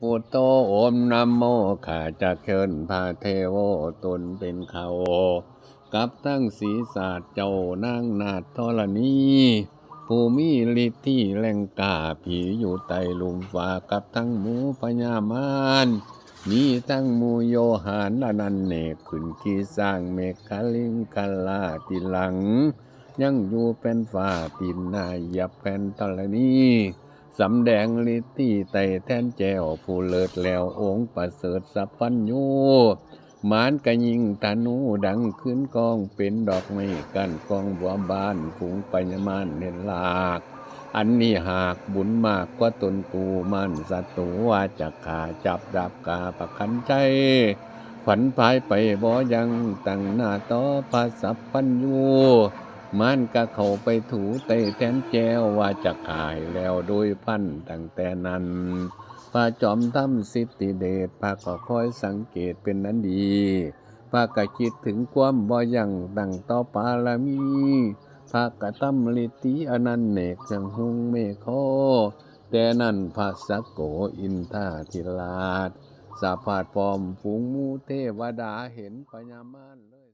พุทโธโอมนะโมข้าจะเชิญพาเทโวตนเป็นเขากับทั้งศีสาเจ้านางนาถธรณีผู้มีฤทธิ์ที่แรงกาผีอยู่ใต้ลุมฟ้ากับทั้งหมูพญามารมีทั้งหมูโยหานอนันเนกขึ้นที่สร้างเมฆลิงคลาติหลัง ยังอยู่เป็นฝ่าปินนายยับแผ่นธรณี สำแดงฤทธิ์ที่ไตแทนแจวผู้เลิศแล้วองค์ประเสริฐสัพพัญญูมานกะยิงธนูดังขึ้นกองเป็นดอกไม้กันกองบัวบานฝูงปัญญมานเนลาก อันนี้หากบุญมากกว่าตนกูมันสัตว์ว่าจะขาจับดับกาประคันใจฝันพายไปบ่ยังตั้งหน้าต่อพระสัพพัญญู มันก็เข้าไปถูเตะแทนแจวว่าจะขายแล้วโดยพันตั้งแต่นั้นพระจอมทำสิทธิเดชพระก็คอยสังเกตเป็นนั้นดีพระก็คิดถึงความบ่ยังตั้งต่อปาลามีพระก็ตั้มลิติอนันเนกจังหุงเมโคแต่นั้นพระสักโกอินทาธิราชสาพาดพร้อมฝูงมูเทวดาเห็นพญญามารเลย